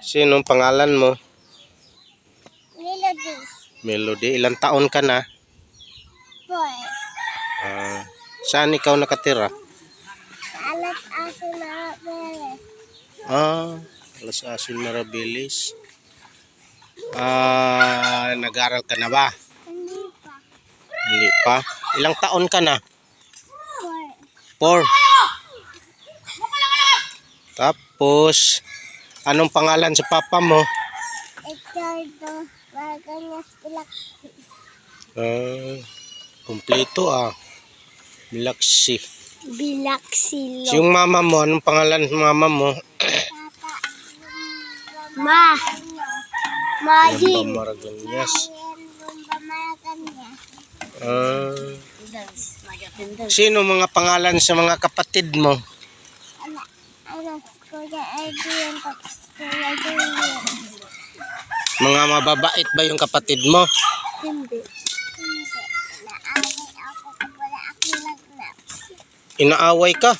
Sinong pangalan mo? Melody. Melody. Ilang taon ka na? Boy. Ah, saan ikaw nakatira? Alat aso na beres. Ah, Las Asin Marabilis. Ah, nag-aral ka na ba? Hindi pa. Hindi pa. Ilang taon ka na? Boy. Four. Tapos, anong pangalan sa papa mo? Echardo. Baganyas pilak. Ah, kumpleto ah. Bilaksi. Bilak silo. Yung mama mo, anong pangalan ng mama mo? Papa. Ma. Maji. Yung Maraganyas. Rumba Maraganyas. Ah, sino mga pangalan sa mga kapatid mo? Ano? Ano? Kuya Adrian. Tapos Kuya Julian. Mga mababait ba yung kapatid mo? Hindi. Inaaway ka?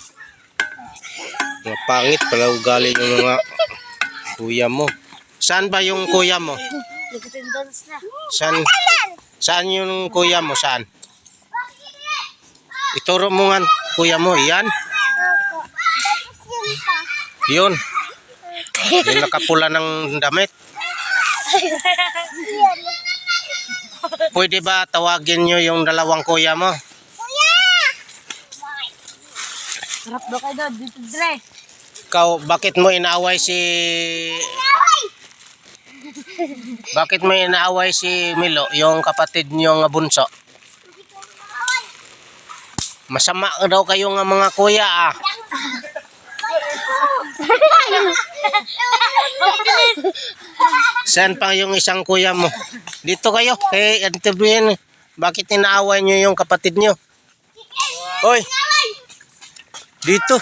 Mga pangit pala ugali yung mga kuya mo. Saan ba yung kuya mo? Saan? Saan yung kuya mo? Saan? Ituro mo nga kuya mo. Yan. Opo. Tapos yun pa. Yun. Yung nakapula ng damit. Pwede ba tawagin nyo yung dalawang kuya mo? Kuya! Sarap daw kayo doon, dito Dre. Ikaw, bakit mo inaaway si... Bakit mo inaaway si Milo, yung kapatid niyo nga bunso? Masama daw kayo nga mga kuya ah. Saan pa yung isang kuya mo? Dito kayo, eh, interviewin. Bakit inaaway niyo yung kapatid niyo? Hoy! Dito.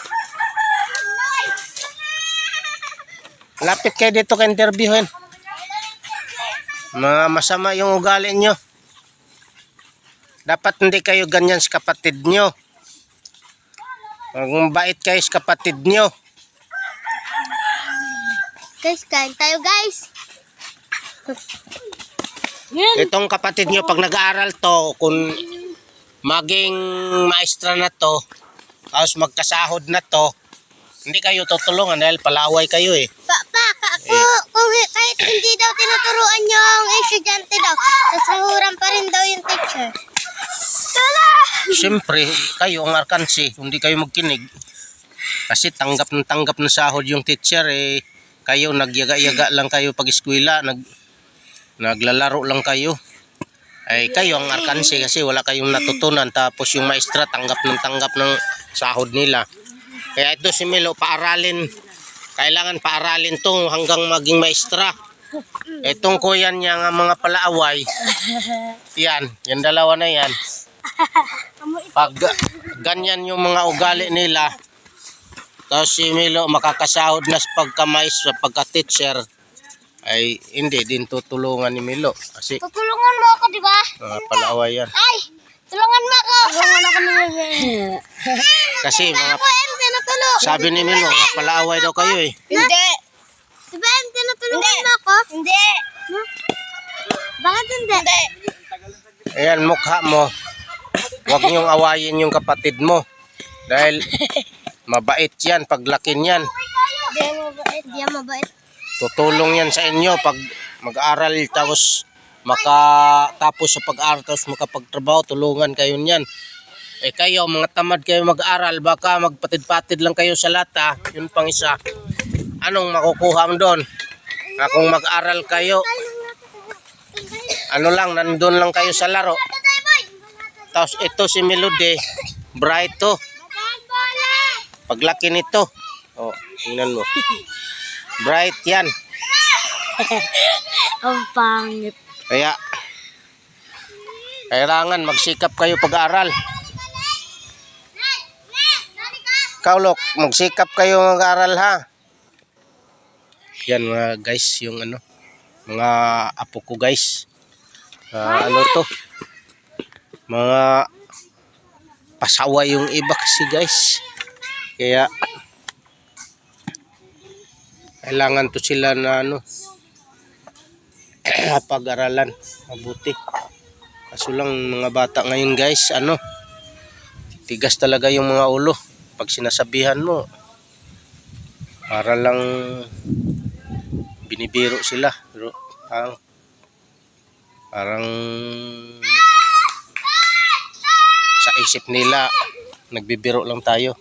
Lapit kayo dito ka interviewin. Mga masama yung ugali nyo. Dapat hindi kayo ganyan sa kapatid nyo. Ang bait kayo sa kapatid nyo. Guys, kain tayo guys. Itong kapatid nyo, pag nag-aaral to, kung maging maestra na to, tapos magkasahod na to, hindi kayo tutulungan dahil palaway kayo eh. Pa, pa, ka, ako, kung hi- kahit hindi daw tinuturuan yung estudyante daw, sasahuran pa rin daw yung teacher. Tala! Siyempre, kayo ang arkansi, hindi kayo magkinig. Kasi tanggap ng tanggap ng sahod yung teacher eh. Kayo nagyaga-yaga lang kayo pag eskwela, nag naglalaro lang kayo. Ay kayo ang arkansi kasi wala kayong natutunan tapos yung maestra tanggap ng tanggap ng sahod nila. Kaya ito si Milo paaralin. Kailangan paaralin to hanggang maging maestra. Itong kuya niya nga mga palaaway. Yan, yung dalawa na yan. Pag ganyan yung mga ugali nila, tapos si Milo makakasahod na sa pagkamais sa pagka-teacher, ay hindi din tutulungan ni Milo. Kasi Tutulungan mo ako, di ba? mga palaaway yan. Ay! Tulungan mo ako! Tulungan ako ni Kasi mga Ako, em, tinutulong. sabi ni Milo, mga palaaway daw kayo eh. Hindi. Di ba, em, tinutulungan mo ako? Hindi. Bakit hindi? Hindi. Ayan, mukha mo. Huwag niyong awayin yung kapatid mo. Dahil mabait yan, paglaki niyan. Di mabait. Di mabait. Tutulong yan sa inyo pag mag-aral tapos makatapos sa pag-aral tapos makapagtrabaho, tulungan kayo niyan. Eh kayo, mga tamad kayo mag-aral, baka magpatid-patid lang kayo sa lata, yun pang isa. Anong makukuha mo doon? Kung mag-aral kayo, ano lang, nandun lang kayo sa laro. Tapos ito si Melody, bright to. Paglaki nito, oh, tingnan mo. Bright yan. Ang pangit. Kaya, kailangan magsikap kayo pag-aral. Kaulok, magsikap kayo mag-aral ha. Yan mga guys, yung ano, mga apo ko guys. Ah, ano to? Mga pasawa yung iba kasi guys. Kaya, Kailangan to sila na ano pag-aralan mabuti. Kaso lang mga bata ngayon guys, ano tigas talaga yung mga ulo pag sinasabihan mo. Para lang binibiro sila. Pero parang parang sa isip nila nagbibiro lang tayo.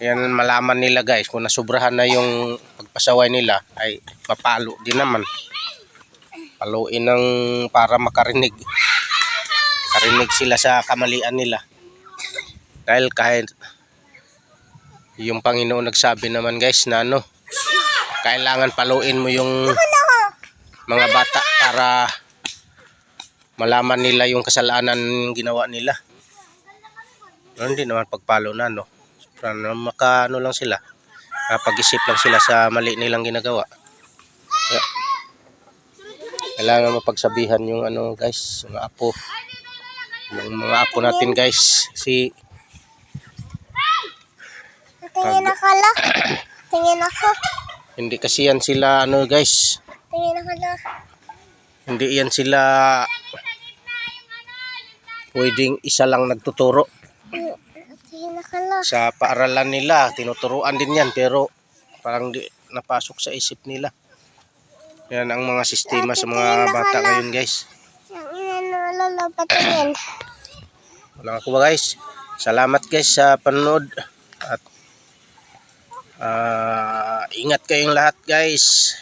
Yan malaman nila guys kung nasubrahan na yung pagpasaway nila ay papalo din naman. Paluin ng para makarinig. Karinig sila sa kamalian nila. Dahil kahit yung Panginoon nagsabi naman guys na ano, kailangan paluin mo yung mga bata para malaman nila yung kasalanan ginawa nila. Pero hindi naman pagpalo na no. Para na maka ano lang sila. Kapag-isip lang sila sa mali nilang ginagawa. Kaya, kailangan mapagsabihan yung ano guys, mga apo. Yung mga apo natin guys. Si Tingin ako la. Tingin ako. hindi kasi yan sila ano guys. Tingin ako la. Hindi yan sila pwedeng isa lang nagtuturo. Sa paaralan nila, tinuturuan din yan pero parang di napasok sa isip nila. Yan ang mga sistema sa mga bata ngayon guys. Wala ako ba guys? Salamat guys sa panonood at ah, ingat kayong lahat guys.